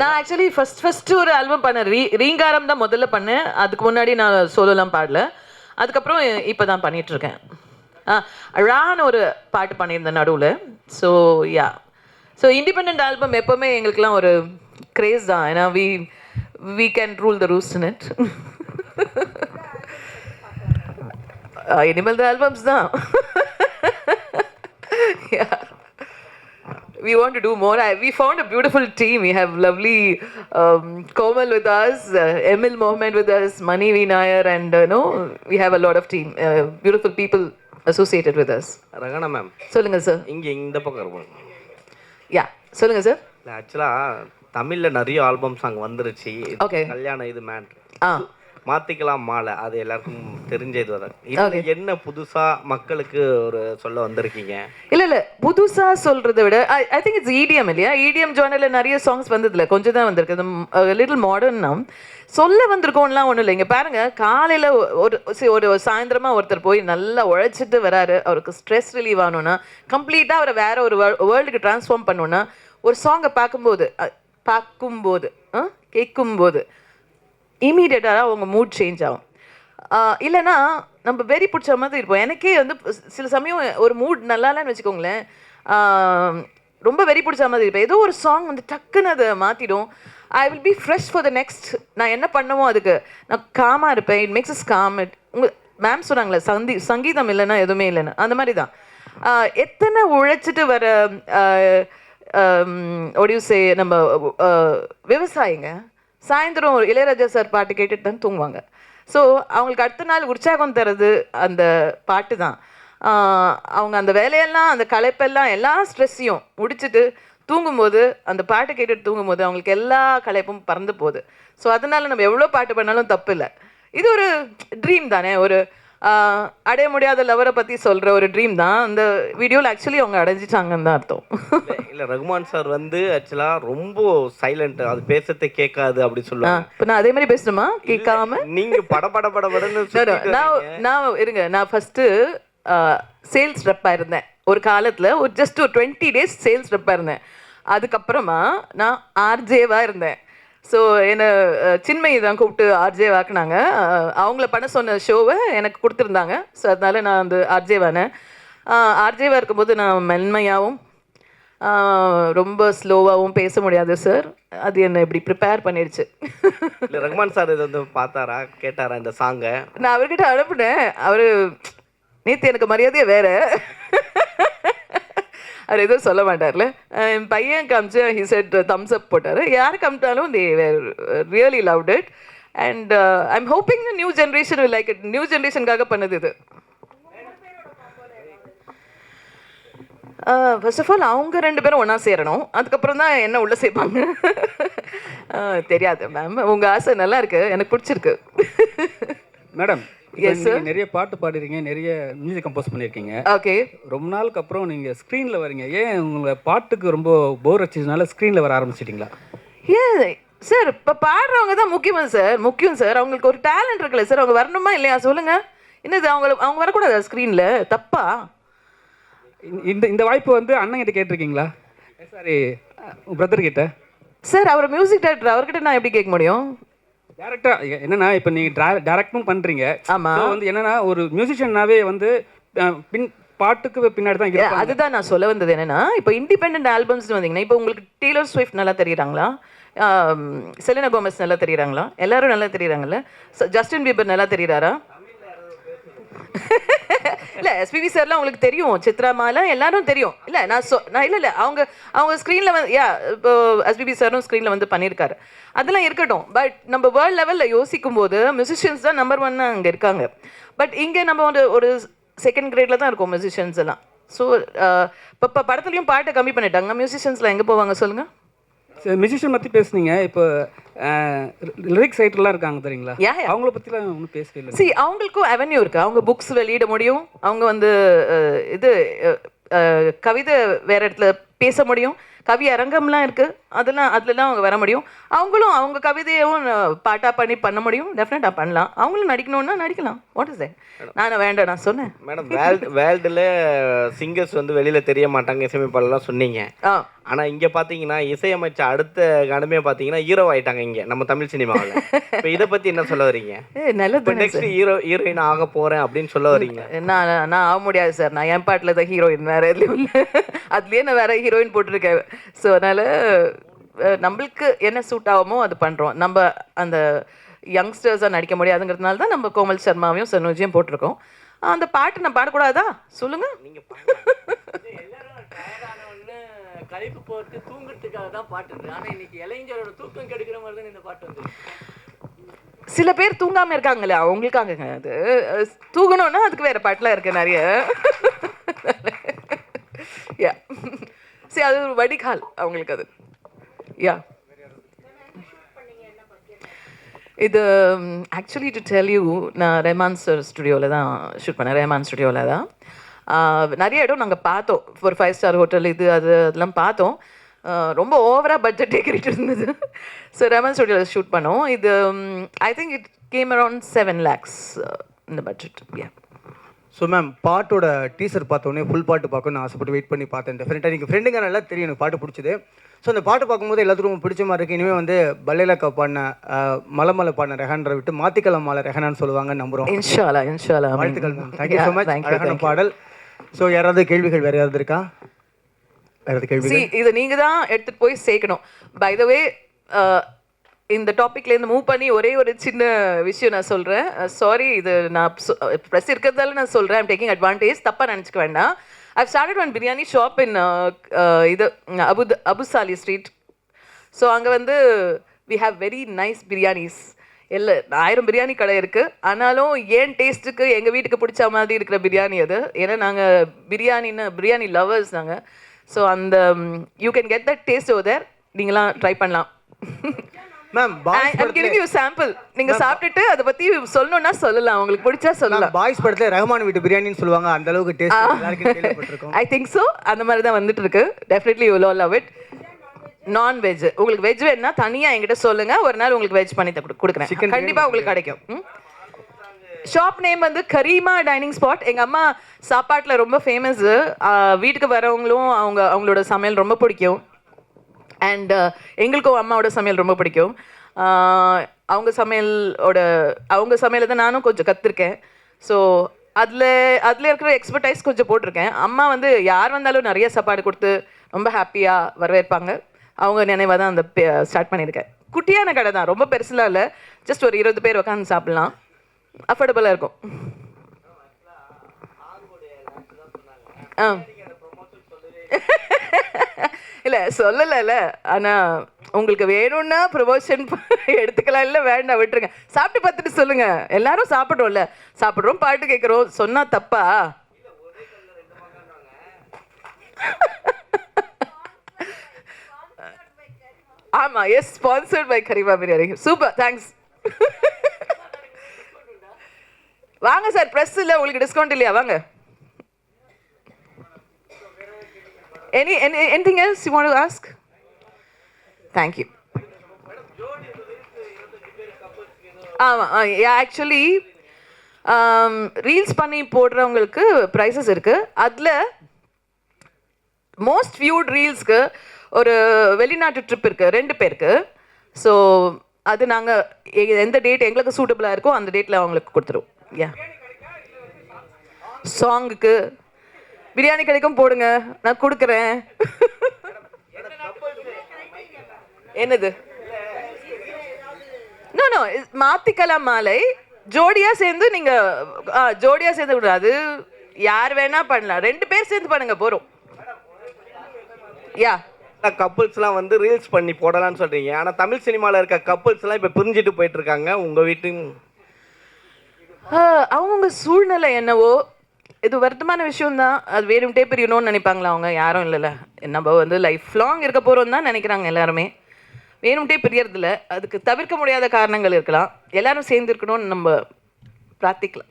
நான் actually first first ஒரு album பண்ணேன். ரீ ரீங்காரம் தான் முதல்ல பண்ணேன். அதுக்கு முன்னாடி நான் சோலோலாம் பாடல. அதுக்கப்புறம் இப்போ தான் பண்ணிட்டு இருக்கேன் ஆ ஒரு பாட்டு பண்ணியிருந்தேன் நடுவில். So yeah so independent album எப்போவுமே எங்களுக்குலாம் ஒரு கிரேஸ் தான். ஏன்னா we we can rule the rules in it இனிமேல் த ஆல்பம்ஸ் தான். We want to do more. I, we found a beautiful team. We have lovely um, Komal with us, uh, Emil Mohammed with us, Mani V. Nair, and uh, no, we have a lot of team, uh, beautiful people associated with us. Rachana ma'am சொல்லுங்க sir இங்கே இந்த பக்கம் இருக்கும் யா சொல்லுங்க sir ஆக்சுவலாக தமிழில் நிறைய album song வந்துருச்சு Okay. கல்யாணம் இது மேன் ஆ மாத்திக்கலாம் மாலை. அது எல்லாருக்கும் தெரிஞ்ச இது வர இது என்ன புதுசா மக்களுக்கு ஒரு சொல்ல வந்திருக்கீங்க? இல்ல இல்ல. புதுசா சொல்றதை விட ஐ திங்க் இட்ஸ் இடிஎம் இல்லையா? இடிஎம் ஜானர்ல நிறைய சாங்ஸ் வந்ததுல கொஞ்சம் தான் வந்திருக்கு. லிட்டில் மாடர்ன் சொல்ல வந்திருக்கோம்லாம் ஒன்றும் இல்லை இங்க பாருங்க காலையில ஒரு ஒரு சாயந்தரமா ஒருத்தர் போய் நல்லா உழைச்சிட்டு வராரு. அவருக்கு ஸ்ட்ரெஸ் ரிலீவ் ஆகணும்னா கம்ப்ளீட்டா அவரை வேற ஒரு வேர்ல்டுக்கு ட்ரான்ஸ்ஃபார்ம் பண்ணணும்னா ஒரு சாங்கை பார்க்கும்போது பார்க்கும்போது கேட்கும்போது இமீடியட்டாக அவங்க மூட் சேஞ்ச் ஆகும். இல்லைன்னா நம்ம வெறி பிடிச்ச மாதிரி இருப்போம். எனக்கே வந்து சில சமயம் ஒரு மூட் நல்லா இல்லைன்னு வச்சுக்கோங்களேன். ரொம்ப வெறி பிடிச்ச மாதிரி இருப்பேன். ஏதோ ஒரு சாங் வந்து டக்குன்னு அதை மாற்றிடும் I will be fresh for the next நான் என்ன பண்ணவோ அதுக்கு? நான் காமாக இருப்பேன். It makes is calm it உங்கள் மேம் சொன்னாங்களே சந்தி சங்கீதம் இல்லைன்னா எதுவுமே இல்லைன்னு. அந்த மாதிரி தான். எத்தனை உழைச்சிட்டு வர ஒடியூசே நம்ம விவசாயிங்க? சாயந்தரம் ஒரு இளையராஜா சார் பாட்டு கேட்டுட்டு தான் தூங்குவாங்க. ஸோ அவங்களுக்கு அடுத்த நாள் உற்சாகம் தர்றது அந்த பாட்டு தான். அவங்க அந்த வேலையெல்லாம் அந்த களைப்பெல்லாம் எல்லா ஸ்ட்ரெஸ்ஸையும் முடிச்சுட்டு தூங்கும்போது அந்த பாட்டு கேட்டுட்டு தூங்கும்போது அவங்களுக்கு எல்லா களைப்பும் பறந்து போகுது. ஸோ அதனால நம்ம எவ்வளோ பாட்டு பண்ணாலும் தப்பு இல்லை இது ஒரு ட்ரீம் தானே. ஒரு அடைய முடியாத லவரை பற்றி சொல்கிற ஒரு ட்ரீம் தான். அந்த வீடியோவில் ஆக்சுவலி அவங்க அடைஞ்சிட்டாங்கன்னு தான் அர்த்தம். இல்ல- ரகுமான் சார் வந்து ஆக்சுவலா ரொம்ப சைலண்ட் அது பேசத்தை கேட்காது அப்படி சொல்லுவாங்க. இப்போ நான் அதே மாதிரி பேசணுமா? கேட்காம? நீங்க பட பட பட படன்னு நான். நான் இருங்க நான் ஃபஸ்ட்டு சேல்ஸ் ரெப்பாக இருந்தேன். ஒரு காலத்தில் ஒரு ஜஸ்ட் ஒரு டுவெண்ட்டி டேஸ் சேல்ஸ் ரெப்பாக இருந்தேன். அதுக்கப்புறமா நான் ஆர்ஜேவாக இருந்தேன். ஸோ என்னை சின்மயி தான் கூப்பிட்டு ஆர்ஜே வாக்குனாங்க. அவங்கள பண்ண சொன்ன ஷோவை எனக்கு கொடுத்துருந்தாங்க. ஸோ அதனால நான் வந்து ஆர்ஜேவானேன் ஆர்ஜேவாக இருக்கும்போது நான் மென்மையாகவும் ரொம்ப ஸ்லோவாகவும் பேச முடியாது சார் அது என்னை இப்படி ப்ரிப்பேர் பண்ணிடுச்சு இல்ல ரகுமான் சார் இதை வந்து பார்த்தாரா கேட்டாரா இந்த சாங்கை நான் அவர்கிட்ட அனுப்புனேன். அவரு நேத்து எனக்கு மரியாதையே வேற. அவர் எதுவும் சொல்ல மாட்டார்ல. என் பையன் காமிச்சு ஹி செட் தம்ஸ் அப் போட்டார். யார் காமிட்டாலும் they really loved it and I'm hoping new generation like it new ஜென்ரேஷனுக்காக பண்ணது இது. ஃபர்ஸ்ட் ஆஃப் ஆல் அவங்க ரெண்டு பேரும் ஒன்றா சேரணும். அதுக்கப்புறம் தான் என்ன உள்ளே சேர்ப்பாங்க. தெரியாது மேம் உங்கள் ஆசை நல்லா இருக்கு. எனக்கு பிடிச்சிருக்கு. மேடம். நீங்கள் நிறைய பாட்டு பாடிருக்கீங்க நிறைய மியூசிக் கம்போஸ் பண்ணியிருக்கீங்க ஓகே ரொம்ப நாளுக்கு அப்புறம் நீங்கள் ஸ்க்ரீனில் வரீங்க. ஏன் உங்களை பாட்டுக்கு ரொம்ப போர் அடிச்சதுனால ஸ்க்ரீனில் வர ஆரம்பிச்சிட்டிங்களா? ஏன் சார் இப்போ பாடுறவங்க தான் முக்கியமா சார் முக்கியம் சார் அவங்களுக்கு ஒரு டேலண்ட் இருக்குல்ல சார் அவங்க வரணுமா இல்லையா? சொல்லுங்க. என்னது அவங்க அவங்க வரக்கூடாதா ஸ்க்ரீனில் தப்பா? இந்த இந்த வாய்ப்பு வந்து அண்ணன் கிட்ட கேட்டிருக்கீங்களா? சாரி பிரதர் கிட்ட. சார் அவர் மியூசிக் டைரக்டர் அவர்கிட்ட நான் எப்படி கேட்க முடியும்? டேரக்டா என்னன்னா இப்போ நீங்கள் டேரக்டும் பண்ணுறீங்க ஆமா. ஸோ வந்து என்னன்னா ஒரு மியூசிஷியனாவே வந்து பின் பாட்டுக்கு பின்னாடி தான் அதுதான் நான் சொல்ல வந்தது என்னன்னா இப்போ இண்டிபெண்ட் ஆல்பம்ஸ்னு வந்தீங்கன்னா இப்போ உங்களுக்கு டீலர் ஸ்விஃப்ட் நல்லா தெரியுறாங்களா? செலினா கோமஸ் நல்லா தெரியுறாங்களா? எல்லாரும் நல்லா தெரியுறாங்கல்ல? ஜஸ்டின் பீபர் நல்லா தெரியுறாரா? இல்ல எஸ்பிபி சார்லாம் உங்களுக்கு தெரியும். சித்ரா மாலா எல்லாரும் தெரியும். இல்ல நான் சொ நான் இல்ல இல்ல அவங்க அவங்க ஸ்க்ரீன்ல வந்து யா இப்போ எஸ்பிபி சாரும் ஸ்க்ரீன்ல வந்து பண்ணியிருக்காரு அதெல்லாம் இருக்கட்டும். பட் நம்ம வேர்ல்ட் லெவலில் யோசிக்கும் போது மியூசிஷியன்ஸ் தான் நம்பர் ஒன் அங்கே இருக்காங்க. பட் இங்கே நம்ம ஒரு ஒரு செகண்ட் கிரேட்ல தான் இருக்கோம் மியூசிஷியன்ஸ் எல்லாம். ஸோ இப்போ படத்துலையும் பாட்டை கம்மி பண்ணிட்டாங்க. மியூசிஷியன்ஸ்லாம் எங்கே போவாங்க சொல்லுங்கள் மியூசிஷியன் பற்றி பேசுனீங்க. இப்போ லிரிக்ஸ் ரைட்டர்லாம் இருக்காங்க தெரியுங்களா. அவங்கள பற்றிலாம் ஒன்றும் பேசவே இல்லை சி அவங்களுக்கும் அவென்யூ இருக்கு. அவங்க புக்ஸ் வெளியிட முடியும். அவங்க வந்து இது கவிதை வேற இடத்துல பேச முடியும் கவி அரங்கம்லாம் இருக்கு. அதெல்லாம் அதுலலாம் அவங்க வர முடியும். அவங்களும் அவங்க கவிதையும் பாட்டா பண்ணி பண்ண முடியும். டெஃபினட்டா பண்ணலாம். அவங்களும் நடிக்கணும்னா நடிக்கலாம். வாட் இஸ் நான் வேண்டாம் நான் சொன்னேன். மேடம் வேர்ல்டு வேர்ல்டில் சிங்கர்ஸ் வந்து வெளியில் தெரிய மாட்டாங்க. இசையமைப்பாளர்லாம் சொன்னீங்க. ஆ. ஆனால் இங்கே பார்த்தீங்கன்னா இசையமைச்ச அடுத்த கணமே பார்த்தீங்கன்னா ஹீரோ ஆயிட்டாங்க இங்கே. நம்ம தமிழ் சினிமாவில். இப்போ இதை பற்றி என்ன சொல்ல வரீங்க? நல்லது நெக்ஸ்ட் ஹீரோ ஹீரோயின் ஆக போகிறேன் அப்படின்னு சொல்ல வரீங்க. நான் நான் ஆக முடியாது சார். நான் என் பாட்டில் தான் ஹீரோயின் வேற எதுலையும் இல்லை. அதுலேயே நான் வேற ஹீரோயின் போட்டிருக்கேன். ஸோ அதனால் நம்மளுக்கு என்ன சூட் ஆகுமோ அது பண்ணுறோம் நம்ம அந்த யங்ஸ்டர்ஸாக நடிக்க முடியாதுங்கிறதுனால தான் நம்ம கோமல் சர்மாவையும் சனோஜியும் போட்டிருக்கோம். அந்த பாட்டு நான் பாடக்கூடாதா? டயர்டானவொன்னு களைப்பு போட்டு தூங்குறதுக்காக தான் பாட்டு இருக்கு. ஆனா இன்னைக்கு இளைஞரோட தூக்கம் கெடுக்கிற மாதிரி தான் இந்த பாட்டு வந்து சில பேர் தூங்காம இருக்காங்களே அவங்களுக்காகங்க அது. தூங்கணும்னா அதுக்கு வேற பாட்டுலாம் இருக்கு நிறைய. யா சரி அது ஒரு வடிகால் அவங்களுக்கு அது. யா இது ஆக்சுவலி டு டெல் யூ நான் ரெமான் சார் ஸ்டுடியோவில் தான் ஷூட் பண்ணேன். ரெஹமான் ஸ்டுடியோவில் தான். Uh, நிறைய இடம் நாங்கள் பார்த்தோம். ஒரு ஃபைவ் ஸ்டார் ஹோட்டல் இது அது அதெல்லாம் பார்த்தோம். Uh, ரொம்ப ஓவராக பட்ஜெட் ஏறிட்டு இருந்தது. ஸோ ரெஹமான் ஸ்டுடியோவில் ஷூட் பண்ணோம். இது I think it came around seven lakhs இந்த பட்ஜெட் யா ஸோ மேம் பாட்டோட டீசர் பார்த்தோன்னே ஃபுல் பாட்டு பார்க்கணும்னு ஆசைப்பட்டு வெயிட் பண்ணி பார்த்தேன். டெஃபினட்டாக நீங்கள் ஃப்ரெண்டுங்க நல்லா தெரியும் எனக்கு பாட்டு பிடிச்சது. ஸோ அந்த பாட்டு பார்க்கும்போது எல்லாத்துக்கும் பிடிச்ச மாதிரி இருக்குது இனிமேல் வந்து பல்லேலக்கா பாடின மலமலை பாடின ரெஹான்ரை விட்டு மாத்திக்கலாம் மாலை ரெஹனான்னு சொல்லுவாங்கன்னு நம்புகிறோம் இன்ஷாலா இன்ஷாலா வாழ்த்துக்கள் மேம் தேங்க்யூ ஸோ மச் அழகான பாடல். ஸோ யாராவது கேள்விகள் வேறு யாராவது இருக்கா? வேறு See, இதை நீங்க தான் எடுத்துட்டு போய் சேர்க்கணும். பை த வே இந்த டாப்பிக்லேருந்து மூவ் பண்ணி ஒரே ஒரு சின்ன விஷயம் நான் சொல்கிறேன் சாரி இது நான் ப்ரெஸ் இருக்கிறதால நான் சொல்கிறேன் ஐம் டேக்கிங் அட்வான்டேஜ் தப்பாக நினச்சிக்க வேண்டாம். I started one biryani shop in இது அபு அபுசாலி ஸ்ட்ரீட் ஸோ அங்கே வந்து we have very nice biryanis இல்லை ஆயிரம் பிரியாணி கடை இருக்குது ஆனாலும் ஏன் டேஸ்ட்டுக்கு எங்கள் வீட்டுக்கு பிடிச்ச மாதிரி இருக்கிற பிரியாணி அது? ஏன்னா நாங்கள் பிரியாணின்னு பிரியாணி லவர்ஸ் நாங்கள் ஸோ அந்த you can get that taste other நீங்களாம் ட்ரை பண்ணலாம். Ma'am I'm giving you sample நீங்கள் சாப்பிட்டுட்டு அதை பற்றி சொல்லணும்னா சொல்லலாம். உங்களுக்கு பிடிச்சா சொல்லலாம். பாய்ஸ் படத்தில் ரஹ்மான் வீட்டு பிரியாணின்னு சொல்லுவாங்க. அந்த அளவுக்கு டேஸ்ட் எல்லாருக்கும் கேள்விப்பட்டிருக்கோம். ஐ திங்க் ஸோ அந்த மாதிரி தான் வந்துட்டு இருக்கு definitely you love it non veg உங்களுக்கு வெஜ் வேணும்னா தனியா என்கிட்ட சொல்லுங்க. ஒரு நாள் உங்களுக்கு வெஜ் பண்ணி கொடுக்குறேன். கண்டிப்பா உங்களுக்கு கிடைக்கும். ஷாப் நேம் வந்து கரீமா டைனிங் ஸ்பாட் எங்க அம்மா சாப்பாட்டுல ரொம்ப ஃபேமஸ் வீட்டுக்கு வரவங்களும் அவங்க அவங்களோட சமையல் ரொம்ப பிடிக்கும். அண்ட் எங்களுக்கும் அம்மாவோட சமையல் ரொம்ப பிடிக்கும். அவங்க சமையலோட அவங்க சமையலை தான் நானும் கொஞ்சம் கற்றுருக்கேன் ஸோ அதில் அதில் இருக்கிற எக்ஸ்பர்டைஸ் கொஞ்சம் போட்டிருக்கேன். அம்மா வந்து யார் வந்தாலும் நிறைய சாப்பாடு கொடுத்து ரொம்ப ஹாப்பியாக வரவேற்பாங்க. அவங்க நினைவாக தான் அந்த ஸ்டார்ட் பண்ணியிருக்கேன். குட்டியான கடை தான். ரொம்ப பெருசுலாம் இல்லை. ஜஸ்ட் ஒரு இருபது பேர் உட்காந்து சாப்பிட்லாம். அஃபோர்டபுளாக இருக்கும். ஆ. இல்லை சொல்லலைல்ல. ஆனால் உங்களுக்கு வேணும்னா ப்ரொமோஷன் எடுத்துக்கலாம் இல்லை வேண்டாம் விட்டுருங்க. சாப்பிட்டு பார்த்துட்டு சொல்லுங்கள் எல்லாரும் சாப்பிட்றோம்ல. சாப்பிட்றோம் பாட்டு கேட்குறோம் சொன்னால் தப்பா? ஆமாம் yes sponsored by Karima biryani. Super thanks வாங்க சார் ப்ரெஸ் இல்லை உங்களுக்கு டிஸ்கவுண்ட் இல்லையா? வாங்க. Any, any anything else you want to ask? Thank you. ஆமாம் ஆக்சுவலி ரீல்ஸ் பண்ணி போடுறவங்களுக்கு ப்ரைஸஸ் இருக்குது அதில் மோஸ்ட் வியூட் ரீல்ஸ்க்கு ஒரு வெளிநாட்டு ட்ரிப் இருக்குது ரெண்டு பேருக்கு ஸோ அது நாங்கள் எந்த டேட் எங்களுக்கு சூட்டபுளாக இருக்கோ அந்த டேட்டில் அவங்களுக்கு கொடுத்துருவோம் யா சாங்குக்கு பிரியாணி கிடைக்கும் போடுங்க. நான் கொடுக்குறேன். என்னது? நோ நோ மாத்திக்கலாம் மாலை. ஜோடியா சேர்ந்து நீங்க ஜோடியா சேர்ந்து விடு அது யார் வேணா பண்ணலாம். ரெண்டு பேர் சேர்ந்து பண்ணுங்க போறோம். யா கப்புள்ஸ்லாம் வந்து ரீல்ஸ் பண்ணி போடலாம்னு சொல்றீங்க. ஆனால் தமிழ் சினிமாவில் இருக்க கப்புள்ஸ்லாம் இப்போ பிரிஞ்சுட்டு போயிட்டு இருக்காங்க. உங்கள் வீட்டு அவங்கவுங்க சூழ்நிலை என்னவோ இது வருத்தமான விஷயம் தான் அது வேணும்ட்டே பிரியணும்னு நினைப்பாங்களா அவங்க? யாரும் இல்லைல்ல. நம்ம வந்து லைஃப் லாங் இருக்க போகிறோம் தான் நினைக்கிறாங்க எல்லாருமே. வேணும்ட்டே பிரியறதில்ல. அதுக்கு தவிர்க்க முடியாத காரணங்கள் இருக்கலாம். எல்லாரும் சேர்ந்து இருக்கணும்னு நம்ம பிரார்த்திக்கலாம்.